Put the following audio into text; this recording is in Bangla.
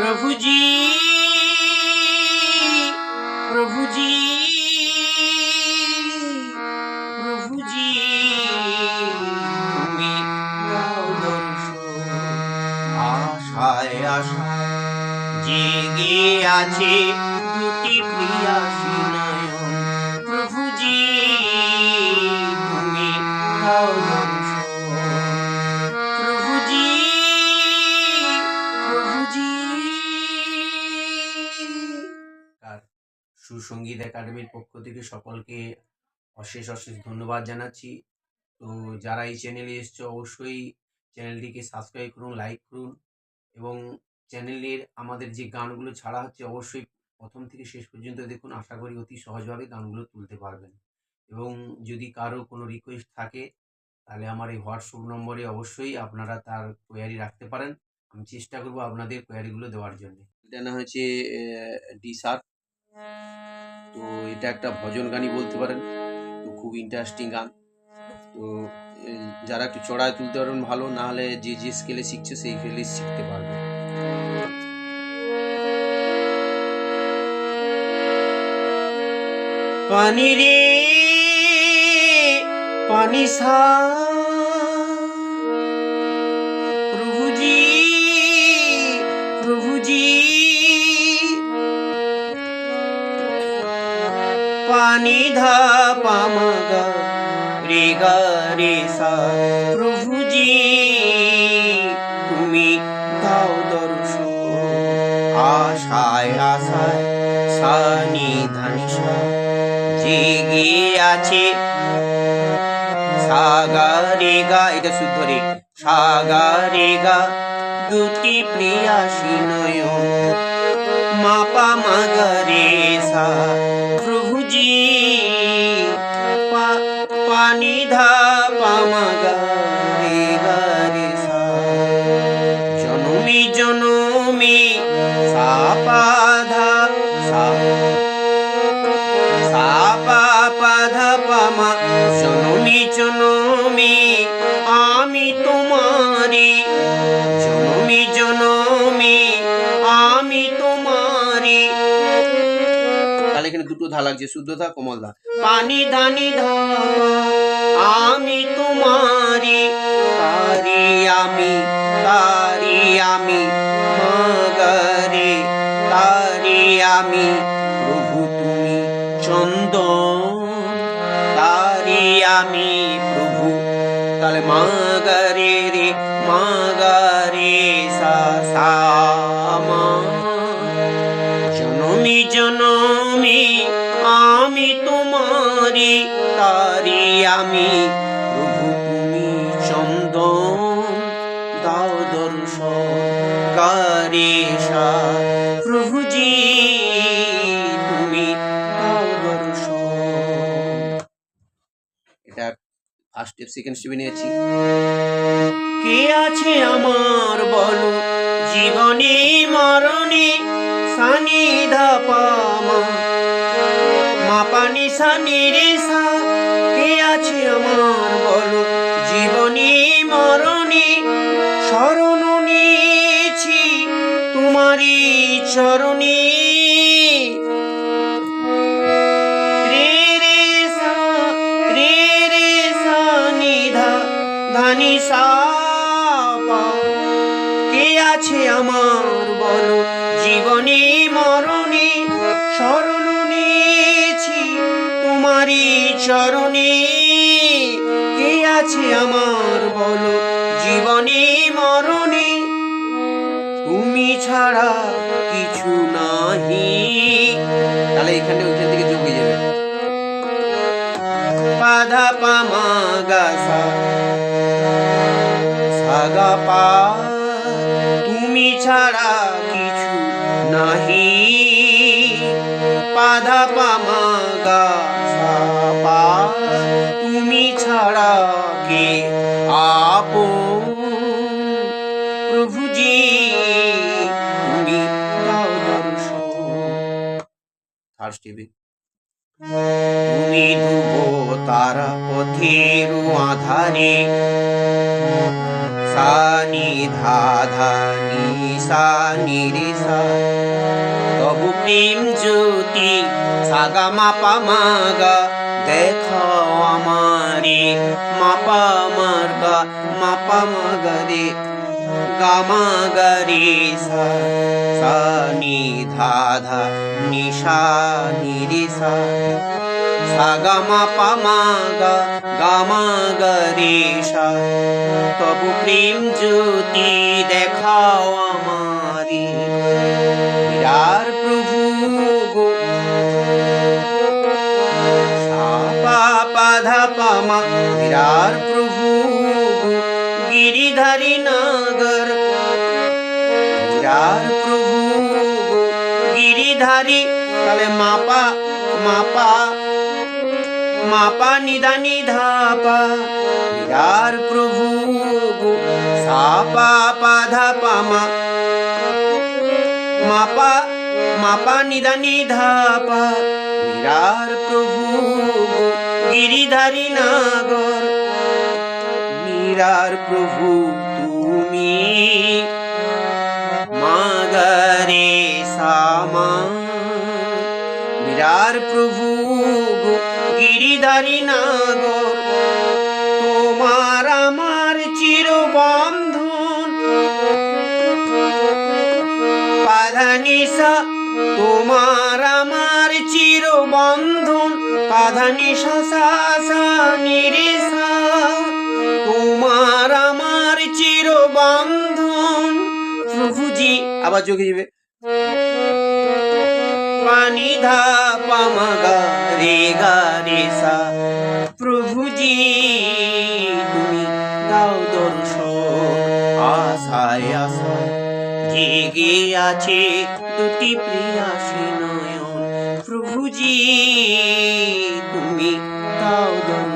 प्रभु जी प्रभु जी প্রভু জি তুমি দাও দর্শন আশায় আশায় জেগে আছে দুটি প্রিয়াসী সুসঙ্গীত একাডেমির পক্ষ থেকে সকলকে অশেষ অশেষ ধন্যবাদ জানাচ্ছি। তো যারা এই চ্যানেলে এসছে অবশ্যই চ্যানেলটিকে সাবস্ক্রাইব করুন লাইক করুন এবং চ্যানেলের আমাদের যে গানগুলো ছাড়া হচ্ছে অবশ্যই প্রথম থেকে শেষ পর্যন্ত দেখুন। আশা করি অতি সহজভাবে গানগুলো তুলতে পারবেন। এবং যদি কারও কোনো রিকোয়েস্ট থাকে, তাহলে আমার এই হোয়াটসঅ্যাপ নম্বরে অবশ্যই আপনারা তার কোয়ারি রাখতে পারেন। আমি চেষ্টা করব আপনাদের কোয়ারিগুলো দেওয়ার জন্য। এটা না হচ্ছে ডি শার্প তো এটা একটা ভজন গানই বলতে পারেন। তো খুব ইন্টারেস্টিং গান। তো যারা একটু চড়ায় তুলতে পারবেন ভালো, না হলে যে যে স্কেলে শিখছে সেই স্কেলে শিখতে পারবে। পানি রে, পানি সা পানি ধা পামগা রে গা রে সা প্রভু জি তুমি দাও দর্শন। আশায় আশায় সানি ধানিসা জেগে আছে। সাগা রে গা, এটা শুদ্ধ রে। সাগা রে গা, দুটি প্রিয়াসী নয়ন। মাপা মাগা রে সা জনমি আমি তোমারি জনমি আমি তোমারি তাহলে এখানে দুটো ধা লাগছে, শুদ্ধ ধা, কোমল ধা। পানি ধানি ধা, আমি তোমারি আমি তারি আমি, মগরে আমি, প্রভু তুমি চন্দন তারি আমি প্রভু। তাহলে মাগরে রে, মাগরে সা জনমি জনমি আমি তোমারি তারি আমি এটা ফার্স্ট স্টেপ সেকেন্ড নিয়েছি। কে আছে আমার বলো? জীবনে মরণে সানি ধাপামা মাপানি সানি রে সা কে আছে আমার বলো? জীবনে মরণে শরণ নিয়েছি, তোমারই চরণে। কে আছে আমার বলো? জীবনে মরণে শরণ নিয়েছি, তোমারই চরণে। কে আছে আমার বলো? জীবনে মরণে। তুমি ছাড়া কিছু নাহি। তাহলে এখানে ওইখান থেকে যোগে যাবে। পাধা পামা গাসা সাগা পা তুমি ছাড়া কিছু নাহি। পাধা পামা গা তুমি ছাড়া কে আপন? প্রভুজি তুমি ডুবো তারা পথের আধারে। ধা নি সা নি রে তবু প্রেম জ্যোতি সাগা মাপা মাগা দেখাও আমারে মাপা মার্গা, মাপা মাগরে গামা গরে সা সা। নি ধা ধা নি সা নি রে সা সাগা মাপা মাগা গামা গরে সা তবু প্রেম জ্যোতি দেখাও আমারে বিরার প্রভু গো পাধা বিরার প্রভু গিরিধারী নাগর বিরার প্রভু গিরিধারী তাহলে মাপা মাপা মাপা নিদা নিধাপা বিরার প্রভু সাপা পাধা পামা মাপা মাপা নিদা নিধাপা বিরার প্রভু গিরিধারী নাগর। মীরার প্রভু তুমি। মাগরে সামা। মীরার প্রভু গিরিধারী নাগর, তোমার আমার চিরবন্ধন। পাধানিসা, তোমার আমার চিরবন্ধন। পাধানিসা, সা নিরেসা তোমার আমার চিরবন্ধন। প্রভুজি, আবার চোখে যাবে। पानी धा पामगा रे गा रे सा প্রভুজি, তুমি দাও দর্শন আশায় আশায়। জেগে আছে দুটি প্রিয়াসী নয়ন। প্রভুজি, তুমি দাও দর্শন